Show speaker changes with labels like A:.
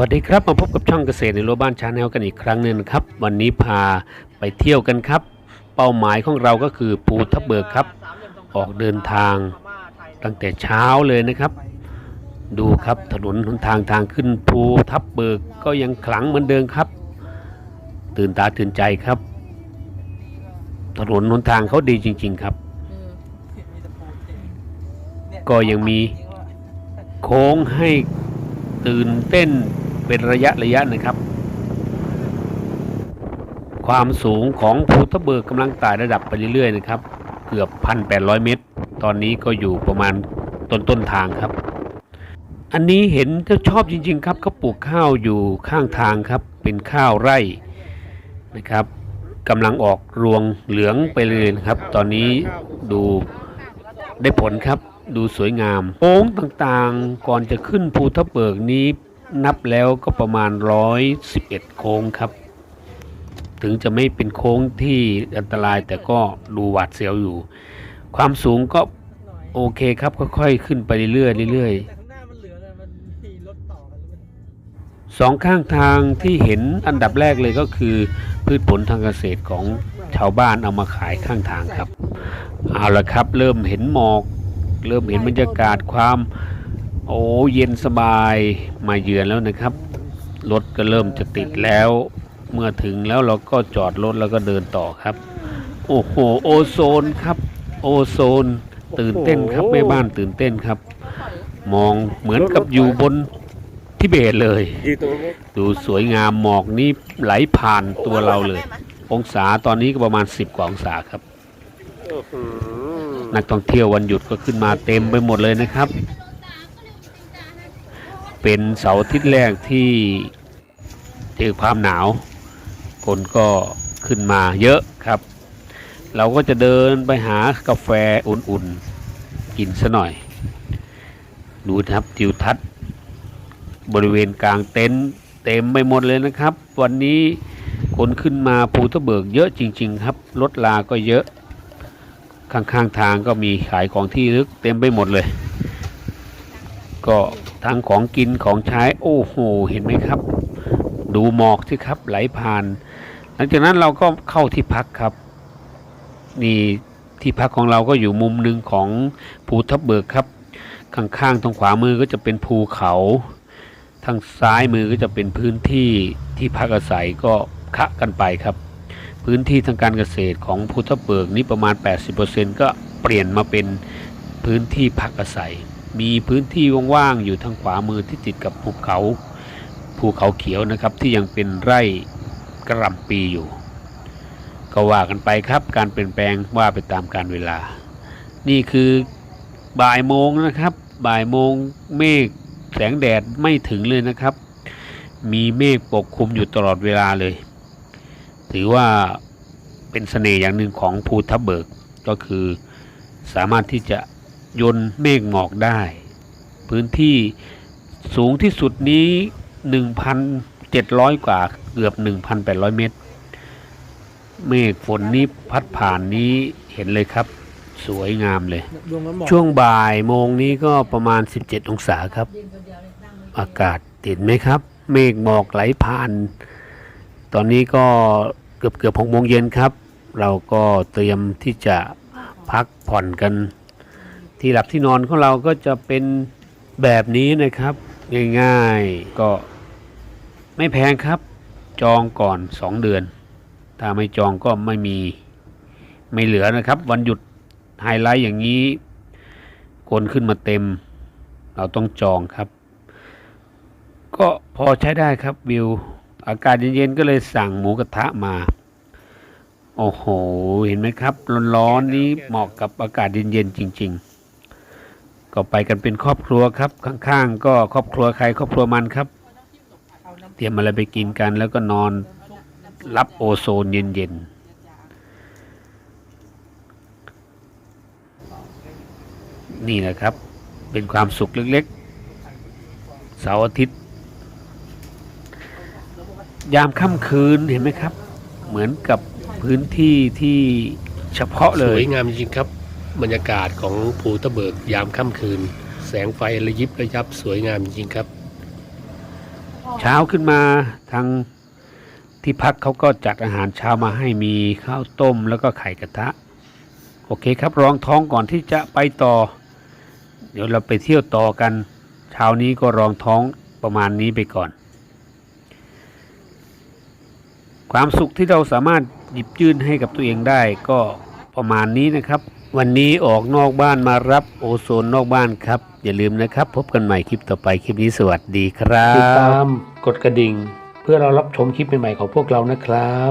A: วัสดีครับ มาพบกับช่องเกษตรในรั้วบ้านชาแนลกันอีกครั้งหนึ่งครับ วันนี้พาไปเที่ยวกันครับ เป้าหมายของเราก็คือภูทับเบิกครับ ออกเดินทางตั้งแต่เช้าเลยนะครับ ดูครับถนนหนทางทางขึ้นภูทับเบิกก็ยังขลังเหมือนเดิมครับ ตื่นตาตื่นใจครับ ถนนหนทางเขาดีจริง ๆครับ ก็ยังมีโค้งให้ตื่นเต้น เป็นระยะระยะนะครับ ความสูงของภูทับเบิกกำลังไต่ระดับไปเรื่อยๆนะครับ เกือบ 1,800 เมตร ตอนนี้ก็อยู่ประมาณต้นต้นทางครับ อันนี้เห็นจะชอบจริง ๆ ครับเขาปลูกข้าวอยู่ข้างทางครับ เป็นข้าวไร่นะครับกำลังออกรวงเหลืองไปเลยครับ ตอนนี้ดูได้ผลครับดูสวยงามโค้งต่างๆ ก่อนจะขึ้นภูทับเบิกนี้ นับแล้วก็ประมาณ 111 โค้งครับ ถึงจะไม่เป็นโค้งที่อันตรายแต่ก็ดูหวาดเสียวอยู่ ความสูงก็โอเคครับ ค่อยๆ ขึ้นไปเรื่อยๆเรื่อยๆสองข้างทางที่เห็นอันดับแรกเลยก็คือ พืชผลทางเกษตรของชาวบ้านเอามาขายข้างทางครับ เอาละครับ เริ่มเห็นหมอก เริ่มเห็นบรรยากาศความ โอ้เย็นสบายมาเยือนแล้วนะครับ รถก็เริ่มจะติดแล้ว เมื่อถึงแล้วเราก็จอดรถแล้วก็เดินต่อครับ โอ้โหโอโซนครับ โอโซน ตื่นเต้นครับแม่บ้านตื่นเต้นครับ มองเหมือนกับอยู่บนทิเบตเลย
B: ยืนตรงนี้
A: ดูสวยงามหมอกนี่ไหลผ่านตัวเราเลย องศาตอนนี้ก็ประมาณ 10กว่าองศาครับ
B: อื้อหือ
A: นักท่องเที่ยววันหยุดก็ขึ้นมาเต็มไปหมดเลยนะครับ เป็นเสาร์ทิตย์แรกที่เจอความหนาว คนก็ขึ้นมาเยอะครับ เราก็จะเดินไปหากาแฟอุ่นๆ กินซะหน่อย ดูนะครับทิวทัศน์บริเวณกลางเต็นท์เต็มไปหมดเลยนะครับ วันนี้คนขึ้นมาภูทะเบิกเยอะจริง ๆ ครับรถลาก็เยอะ ข้างๆทางก็มีขายของที่ลึกเต็มไปหมดเลย ก็ทั้งของกินของใช้โอ้โหเห็นไหมครับ ดูหมอกสิครับไหลผ่าน หลังจากนั้นเราก็เข้าที่พักครับ นี่ที่พักของเราก็อยู่มุมหนึ่งของภูทับเบิกครับข้างๆตรงขวามือก็จะเป็นภูเขา ทางซ้ายมือก็จะเป็นพื้นที่ที่พักอาศัยก็คะกันไปครับ พื้นที่ทางการเกษตรของภูทับเบิกนี้ประมาณ 80%ก็เปลี่ยนมาเป็นพื้นที่พักอาศัย มีพื้นที่ว่างๆอยู่ทางขวามือที่ติดกับภูเขาภูเขาเขียวนะครับที่ยังเป็นไร่กระลำปีอยู่ ก็ว่ากันไปครับ การเปลี่ยนแปลงว่าไปตามการเวลา นี่คือบ่ายโมงนะครับ บ่ายโมงเมฆแสงแดดไม่ถึงเลยนะครับ มีเมฆปกคลุมอยู่ตลอดเวลาเลย ถือว่าเป็นเสน่ห์อย่างหนึ่งของภูทับเบิกก็คือสามารถที่จะ ยนต์เมฆหมอกได้ พื้นที่สูงที่สุดนี้ 1,700 กว่าเกือบ 1,800 เมตร เมฆฝนนี้พัดผ่านนี้เห็นเลยครับ สวยงามเลย
C: ดวงน้ำหมอก
A: ช่วงบ่ายโมงนี้ก็ประมาณ 17 องศาครับ อากาศติดไหมครับ เมฆหมอกไหลผ่าน ตอนนี้ก็เกือบเกือบหกโมงเย็นครับ เราก็เตรียมที่จะพักผ่อนกัน ที่หลับที่นอนของเราก็จะเป็นแบบนี้นะครับ ง่ายๆก็ไม่แพงครับ จองก่อน 2 เดือน ถ้าไม่จองก็ไม่มีไม่เหลือนะครับ วันหยุดไฮไลท์อย่างนี้คนขึ้นมาเต็ม เราต้องจองครับ ก็พอใช้ได้ครับวิว อากาศเย็นๆก็เลยสั่งหมูกระทะมา โอ้โห เห็นไหมครับ ร้อนๆนี้เหมาะกับอากาศเย็นๆจริง ๆ ก็ไปกันเป็นครอบครัวครับ ข้างๆ ก็ครอบครัวใครครอบครัวมันครับ เตรียมอะไรไปกินกัน แล้วก็นอนรับโอโซนเย็นๆนี่แหละครับ เป็นความสุขเล็กๆ เสาร์อาทิตย์ ยามค่ำคืนเห็นไหมครับ เหมือนกับพื้นที่ที่เฉพาะเลย ส
B: วยยงามจริงๆครับ บรรยากาศของภูตะเบิกยามค่ำคืน แสงไฟระยิบระยับสวยงามจริงๆครับ
A: เช้าขึ้นมาทางที่พักเขาก็จัดอาหารเช้ามาให้มีข้าวต้มแล้วก็ไข่กระทะ โอเคครับรองท้องก่อนที่จะไปต่อ เดี๋ยวเราไปเที่ยวต่อกัน เช้านี้ก็รองท้องประมาณนี้ไปก่อน ความสุขที่เราสามารถหยิบยื่นให้กับตัวเองได้ก็ประมาณนี้นะครับ วันนี้ออกนอกบ้านมารับโอโซนนอกบ้านครับ อย่าลืมนะครับ พบกันใหม่คลิปต่อไปคลิปนี้สวัสดีครับ
B: ติดตามกดกระดิ่ง เพื่อเรารับชมคลิปใหม่ๆของพวกเรานะครับ